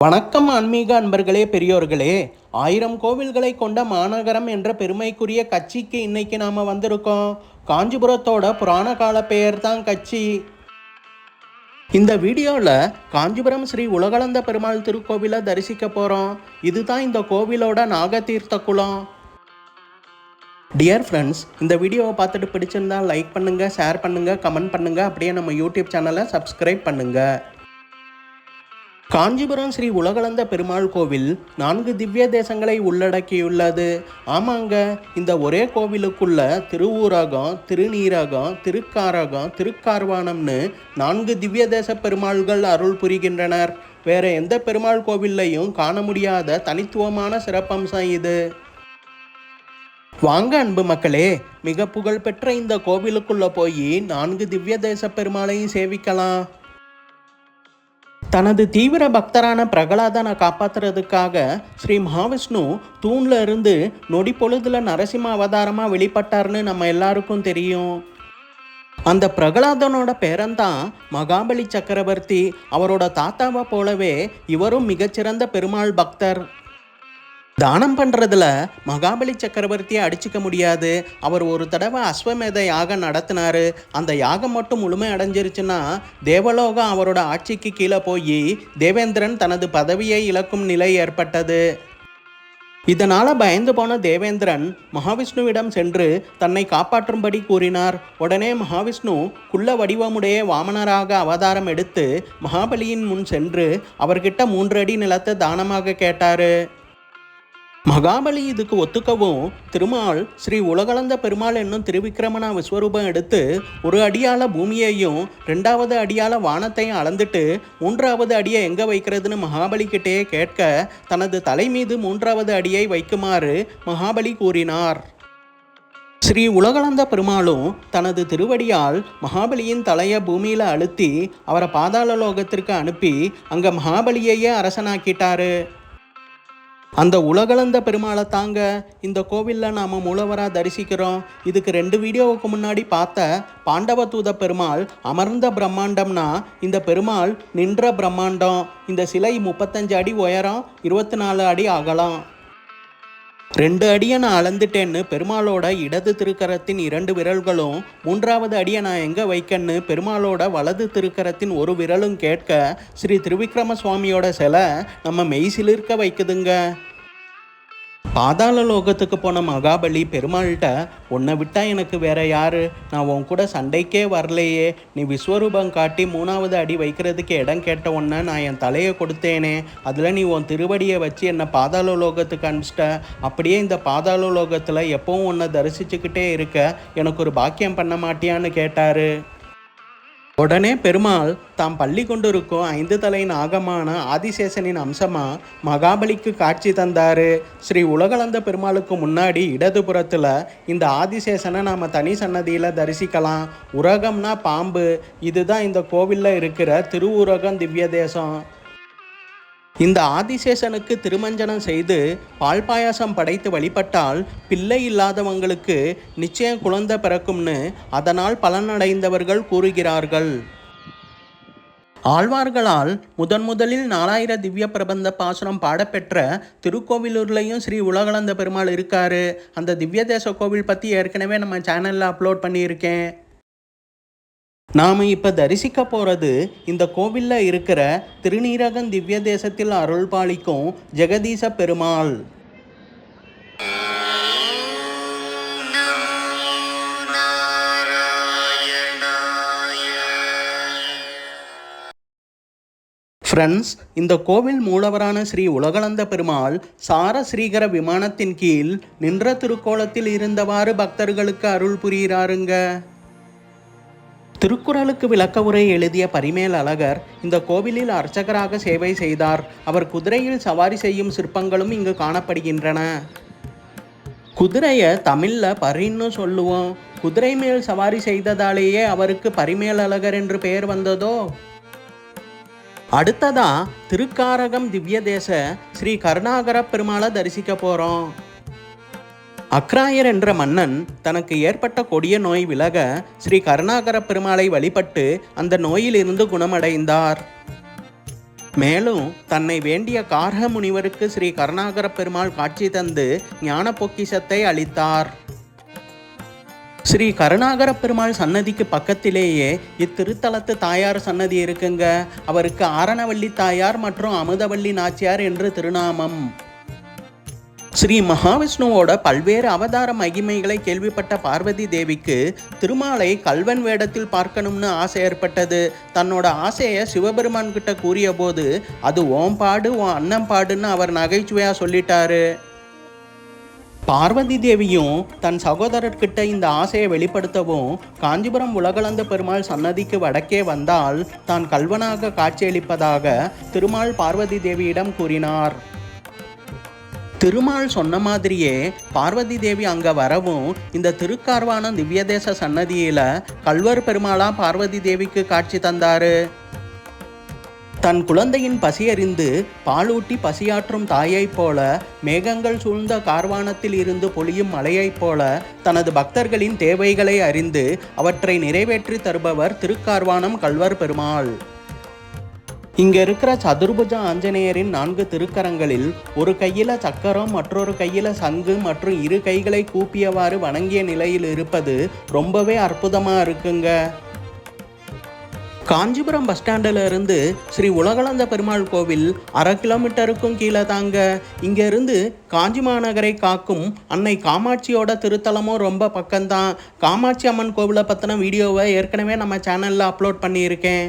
வணக்கம் ஆன்மீக அன்பர்களே பெரியோர்களே. ஆயிரம் கோவில்களை கொண்ட மாநகரம் என்ற பெருமைக்குரிய கட்சிக்கு இன்னைக்கு நாம வந்திருக்கோம். காஞ்சிபுரத்தோட புராண கால பெயர் தான் கட்சி. இந்த வீடியோவில் காஞ்சிபுரம் ஸ்ரீ உலகளந்த பெருமாள் திருக்கோவிலை தரிசிக்க போகிறோம் இதுதான் இந்த கோவிலோட நாகதீர்த்த குளம். டியர் ஃப்ரெண்ட்ஸ் இந்த வீடியோவை பார்த்துட்டு பிடிச்சிருந்தா லைக் பண்ணுங்கள் ஷேர் பண்ணுங்கள் கமெண்ட் பண்ணுங்கள் அப்படியே நம்ம யூடியூப் சேனலை சப்ஸ்கிரைப் பண்ணுங்கள் காஞ்சிபுரம் ஸ்ரீ உலகளந்த பெருமாள் கோவில் நான்கு திவ்ய தேசங்களை உள்ளடக்கியுள்ளது. ஆமாங்க இந்த ஒரே கோவிலுக்குள்ள திருவூரகம் திருநீரகம் திருக்காரகம் திருக்கார்வானம்னு நான்கு திவ்ய தேச பெருமாள்கள் அருள் புரிகின்றனர். வேற எந்த பெருமாள் கோவில்லையும் காண முடியாத தனித்துவமான சிறப்பம்சம் இது. வாங்க அன்பு மக்களே மிக புகழ்பெற்ற இந்த கோவிலுக்குள்ள போய் நான்கு திவ்ய தேச பெருமாளையும் சேவிக்கலாம். தனது தீவிர பக்தரான பிரகலாதனை காப்பாத்துறதுக்காக ஸ்ரீ மகாவிஷ்ணு தூண்ல இருந்து நொடி பொழுதுல நரசிம்ம அவதாரமாக வெளிப்பட்டார்னு நம்ம எல்லாருக்கும் தெரியும். அந்த பிரகலாதனோட பேரன்தான் மகாபலி சக்கரவர்த்தி அவரோட தாத்தாவை போலவே இவரும் மிகச்சிறந்த பெருமாள் பக்தர். தானம் பண்ணுறதுல மகாபலி சக்கரவர்த்தியை அடிச்சுக்க முடியாது. அவர் ஒரு தடவை அஸ்வமேத யாகம் நடத்தினாரு. அந்த யாகம் மட்டும் முழுமை அடைஞ்சிருச்சுன்னா தேவலோகம் அவரோட ஆட்சிக்கு கீழே போய் தேவேந்திரன் தனது பதவியை இழக்கும் நிலை ஏற்பட்டது. இதனால் பயந்து போன தேவேந்திரன் மகாவிஷ்ணுவிடம் சென்று தன்னை காப்பாற்றும்படி கூறினார். உடனே மகாவிஷ்ணு குள்ள வடிவமுடைய வாமனராக அவதாரம் எடுத்து மகாபலியின் முன் சென்று அவர்கிட்ட மூன்று அடி நிலத்தை தானமாக கேட்டாரு. மகாபலி இதுக்கு ஒத்துக்கவும் திருமால் ஸ்ரீ உலகளந்த பெருமாள் என்னும் திருவிக்கிரமனா விஸ்வரூபம் எடுத்து ஒரு அடியால பூமியையும் ரெண்டாவது அடியால வானத்தையும் அளந்துட்டு மூன்றாவது அடியை எங்க வைக்கிறதுன்னு மகாபலி கிட்டேயே கேட்க தனது தலை மீது மூன்றாவது அடியை வைக்குமாறு மகாபலி கூறினார். ஸ்ரீ உலகளந்த பெருமாளும் தனது திருவடியால் மகாபலியின் தலையை பூமியில் அழுத்தி அவரை பாதாள லோகத்திற்கு அனுப்பி அங்கே மகாபலியையே அரசனாக்கிட்டாரு. அந்த உலகளந்த பெருமாளை தாங்க இந்த கோவிலில் நாம் மூலவராக தரிசிக்கிறோம். இதுக்கு ரெண்டு வீடியோவுக்கு முன்னாடி பார்த்த பாண்டவ தூத பெருமாள் அமர்ந்த பிரம்மாண்டம்னா இந்த பெருமாள் நின்ற பிரம்மாண்டம். இந்த சிலை முப்பத்தஞ்சு அடி உயரம் இருபத்தி நாலு அடி அகலம். ரெண்டு அடியை நான் அளந்துட்டேன்னு பெருமாளோட இடது திருக்கரத்தின் இரண்டு விரல்களும் மூன்றாவது அடியை நான் எங்கே வைக்கன்னு பெருமாளோட வலது திருக்கரத்தின் ஒரு விரலும் கேட்க ஸ்ரீ திருவிக்ரம சுவாமியோட சிலை நம்ம மெய்சிலிருக்க வைக்குதுங்க. பாதாள லோகத்துக்கு போன மகாபலி பெருமாள்கிட்ட உன்னை விட்டா எனக்கு வேற யாரு? நான் உன் கூட சண்டைக்கே வரலையே. நீ விஸ்வரூபம் காட்டி மூணாவது அடி வைக்கிறதுக்கு இடம் கேட்ட உடனே நான் என் தலையை கொடுத்தேனே. அதில் நீ உன் திருவடியை வச்சு என்னை பாதாள லோகத்துக்கு அனுப்பிச்சிட்ட. அப்படியே இந்த பாதாள லோகத்தில் எப்பவும் உன்னை தரிசிச்சுக்கிட்டே இருக்க. எனக்கு ஒரு பாக்கியம் பண்ண மாட்டியான்னு கேட்டாரு. உடனே பெருமாள் தாம் பள்ளி கொண்டிருக்கும் ஐந்து தலை நாகமான ஆதிசேஷனின் அம்சமா மகாபலிக்கு காட்சி தந்தாரு. ஸ்ரீ உலகளந்த பெருமாளுக்கு முன்னாடி இடதுபுறத்தில் இந்த ஆதிசேஷனை நாம் தனி சன்னதியில் தரிசிக்கலாம். உரகம்னா பாம்பு. இதுதான் இந்த கோவிலில் இருக்கிற திருவுரகம் திவ்ய தேசம் இந்த ஆதிசேஷனுக்கு திருமஞ்சனம் செய்து பால் பாயாசம் படைத்து வழிபட்டால் பிள்ளை இல்லாதவங்களுக்கு நிச்சயம் குழந்தை பிறக்கும்னு அதனால் பலனடைந்தவர்கள் கூறுகிறார்கள். ஆழ்வார்களால் முதன் முதலில் நாலாயிர திவ்ய பிரபந்த பாசுரம் பாடப்பெற்ற திருக்கோவிலூர்லேயும் ஸ்ரீ உலகளந்த பெருமாள் இருக்காரு. அந்த திவ்ய தேச கோவில் பற்றி ஏற்கனவே நம்ம சேனலில் அப்லோட் பண்ணியிருக்கேன். நாம் இப்போ தரிசிக்க போகிறது இந்த கோவிலில் இருக்கிற திருநீரகன் திவ்ய தேசத்தில் அருள் பாலிக்கும் ஜெகதீச பெருமாள். ஃப்ரெண்ட்ஸ் இந்த கோவில் மூலவரான ஸ்ரீ உலகளந்த பெருமாள் சார ஸ்ரீகர விமானத்தின் கீழ் நின்ற திருக்கோலத்தில் இருந்தவாறு பக்தர்களுக்கு அருள் புரிகிறாருங்க. திருக்குறளுக்கு விளக்க உரை எழுதிய பரிமேல் அழகர் இந்த கோவிலில் அர்ச்சகராக சேவை செய்தார். அவர் குதிரையில் சவாரி செய்யும் சிற்பங்களும் இங்கு காணப்படுகின்றன. குதிரையை தமிழில் பரின்னு சொல்லுவோம். குதிரை மேல் சவாரி செய்ததாலேயே அவருக்கு பரிமேல் அழகர் என்று பெயர் வந்ததோ? அடுத்ததா திருக்காரகம் திவ்யதேச ஸ்ரீ கருணாகர பெருமாளை தரிசிக்க போகிறோம் அக்ராயர் என்ற மன்னன் தனக்கு ஏற்பட்ட கொடிய நோய் விலக ஸ்ரீ கருணாகர பெருமாளை வழிபட்டு அந்த நோயிலிருந்து குணமடைந்தார். மேலும் தன்னை வேண்டிய கார்க முனிவருக்கு ஸ்ரீ கருணாகர பெருமாள் காட்சி தந்து ஞான பொக்கிஷத்தை அளித்தார். ஸ்ரீ கருணாகர பெருமாள் சன்னதிக்கு பக்கத்திலேயே இத்திருத்தலத்து தாயார் சன்னதி இருக்குங்க. அவருக்கு ஆரணவள்ளி தாயார் மற்றும் அமுதவள்ளி நாச்சியார் என்று திருநாமம். ஸ்ரீ மகாவிஷ்ணுவோட பல்வேறு அவதார மகிமைகளை கேள்விப்பட்ட பார்வதி தேவிக்கு திருமாலை கல்வன் வேடத்தில் பார்க்கணும்னு ஆசை ஏற்பட்டது. தன்னோட ஆசையை சிவபெருமான் கிட்ட கூறிய போது அது ஓம் பாடு உன் அன்னம் பாடுன்னு அவர் நகைச்சுவையா சொல்லிட்டாரு. பார்வதி தேவியும் தன் சகோதரர்கிட்ட இந்த ஆசையை வெளிப்படுத்தவும் காஞ்சிபுரம் உலகளந்த பெருமாள் சன்னதிக்கு வடக்கே வந்தால் தான் கல்வனாக காட்சியளிப்பதாக திருமால் பார்வதி தேவியிடம் கூறினார். திருமால் சொன்ன மாதிரியே பார்வதி தேவி அங்க வரவும் இந்த திருக்கார்வான திவ்யதேச சன்னதியில கல்வர் பெருமாளா பார்வதி தேவிக்கு காட்சி தந்தாரு. தன் குழந்தையின் பசியறிந்து பாலூட்டி பசியாற்றும் தாயைப் போல மேகங்கள் சூழ்ந்த கார்வானத்தில் இருந்து பொழியும் மலையைப் போல தனது பக்தர்களின் தேவைகளை அறிந்து அவற்றை நிறைவேற்றி தருபவர் திருக்கார்வானம் கல்வர் பெருமாள். இங்க இருக்கிற சதுர்புஜ ஆஞ்சநேயரின் நான்கு திருக்கரங்களில் ஒரு கையில சக்கரம் மற்றொரு கையில சங்கு மற்றும் இரு கைகளை கூப்பியவாறு வணங்கிய நிலையில் இருப்பது ரொம்பவே அற்புதமா இருக்குங்க. காஞ்சிபுரம் பஸ் ஸ்டாண்டில் இருந்து ஸ்ரீ உலகளந்த பெருமாள் கோவில் அரை கிலோமீட்டருக்கும் கீழே தாங்க. இங்கேருந்து காஞ்சி மாநகரை காக்கும் அன்னை காமாட்சியோட திருத்தலமும் ரொம்ப பக்கம்தான். காமாட்சி அம்மன் கோவிலை பற்றின வீடியோவை ஏற்கனவே நம்ம சேனலில் அப்லோட் பண்ணியிருக்கேன்.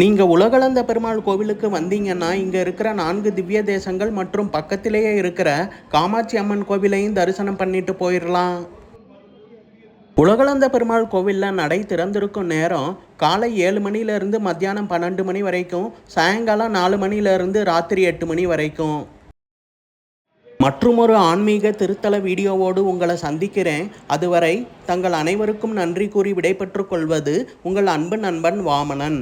நீங்கள் உலகளந்த பெருமாள் கோவிலுக்கு வந்தீங்கன்னா இங்கே இருக்கிற நான்கு திவ்ய தேசங்கள் மற்றும் பக்கத்திலேயே இருக்கிற காமாட்சி அம்மன் கோவிலையும் தரிசனம் பண்ணிட்டு போயிடலாம் உலகளந்த பெருமாள் கோவிலில் நடை திறந்திருக்கும் நேரம் காலை ஏழு மணிலேருந்து மத்தியானம் பன்னெண்டு மணி வரைக்கும் சாயங்காலம் நாலு மணிலேருந்து ராத்திரி எட்டு மணி வரைக்கும். மற்றுமொரு ஆன்மீக திருத்தல வீடியோவோடு உங்களை சந்திக்கிறேன். அதுவரை தங்கள் அனைவருக்கும் நன்றி கூறி விடைபெற்றுக் கொள்வது உங்கள் அன்பு நண்பன் வாமனன்.